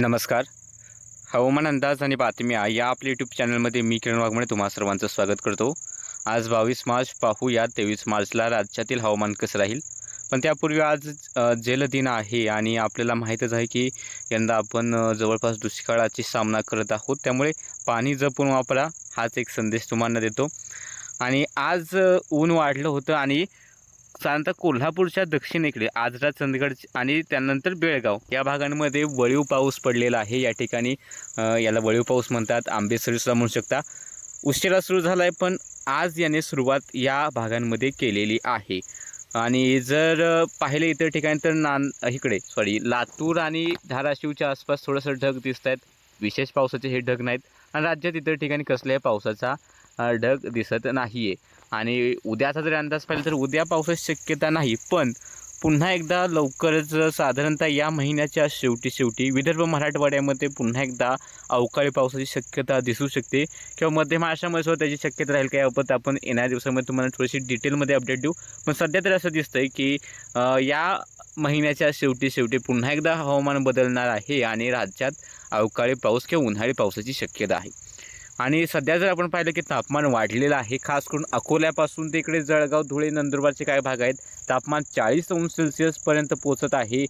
नमस्कार. हवामान अंदाज आणि बातम्या या आपल्या यूट्यूब चॅनलमध्ये मी किरण वाघमणे तुम्हा सर्वांचं स्वागत करतो. आज बावीस मार्च पाहूया तेवीस मार्चला राज्यातील हवामान कसं राहील? पण त्यापूर्वी आज अ, जलदिन आहे आणि आपल्याला माहीतच आहे की यंदा आपण जवळपास दुष्काळाची सामना करत आहोत. त्यामुळे पाणी जपून वापरा हाच एक संदेश तुम्हाला देतो. आणि आज ऊन वाढलं होतं आणि साधारणतः कोल्हापूरच्या दक्षिणेकडे आजरा चंदगड आणि त्यानंतर बेळगाव या भागांमध्ये वळीव पाऊस पडलेला आहे. या ठिकाणी याला वळीव पाऊस म्हणतात. आंबेसरीसुद्धा म्हणू शकता. उशिरा सुरू झाला आहे पण आज याने सुरुवात या भागांमध्ये केलेली आहे. आणि जर पाहिलं इतर ठिकाणी तर नान इकडे सॉरी लातूर आणि धाराशिवच्या आसपास थोडंसं ढग दिसत आहेत विशेष पावसाचे हे ढग नाहीत. आणि राज्यात इतर ठिकाणी कसल्याही पावसाचा ढग दिसत नाही आहे आणि उद्याचा जरी अंदाज पाहिला तर उद्या पावसाची शक्यता नाही पण पुन्हा एकदा लवकरच साधारणतः या महिन्याच्या शेवटी शेवटी विदर्भ मराठवाड्यामध्ये पुन्हा एकदा अवकाळी पावसाची शक्यता दिसू शकते. किंवा मध्य महाराष्ट्रामध्ये सुद्धा त्याची शक्यता राहील काय याबाबत आपण येणाऱ्या दिवसामध्ये तुम्हाला थोडीशी डिटेलमध्ये अपडेट देऊ. पण सध्या तरी असं दिसतं आहे की या महिन्याच्या शेवटी शेवटी पुन्हा एकदा हवामान बदलणार आहे आणि राज्यात अवकाळी पाऊस किंवा उन्हाळी पावसाची शक्यता आहे. आणि सध्या जर आपण पाहिलं की तापमान वाढलेलं आहे खास करून अकोल्यापासून ते इकडे जळगाव धुळे नंदुरबारचे काही भाग आहेत तापमान चाळीस अंश सेल्सिअसपर्यंत पोहोचत आहे.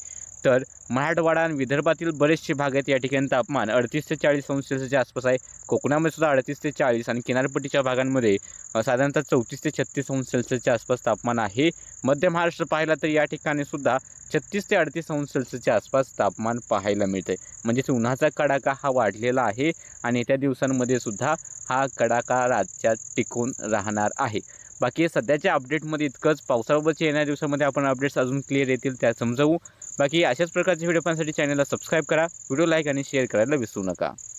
तर मराठवाडा आणि विदर्भातील बरेचसे भाग आहेत या ठिकाणी तापमान अडतीस ते चाळीस अंश सेल्सिअसच्या आसपास आहे. कोकणामध्ये सुद्धा अडतीस ते चाळीस आणि किनारपट्टीच्या भागांमध्ये साधारणतः चौतीस ते छत्तीस अंश सेल्सिअसच्या आसपास तापमान आहे. मध्य महाराष्ट्र पाहिला तर या ठिकाणी सुद्धा छत्तीस ते अडतीस अंश सेल्सिअसच्या आसपास तापमान पाहायला मिळते म्हणजेच उन्हाचा कडाका हा वाढलेला आहे आणि येत्या दिवसांमध्ये सुद्धा हा कडाका राज्यात टिकून राहणार आहे. बाकी सध्याच्या अपडेटमध्ये इतकंच. पावसाबाबतच्या येणाऱ्या दिवसामध्ये आपण अपडेट्स अजून क्लिअर येतील त्या समजवू. बाकी अशाच प्रकारचे व्हिडिओ पाहण्यासाठी चॅनलला सबस्क्राईब करा. व्हिडिओ लाईक आणि शेअर करायला विसरू नका.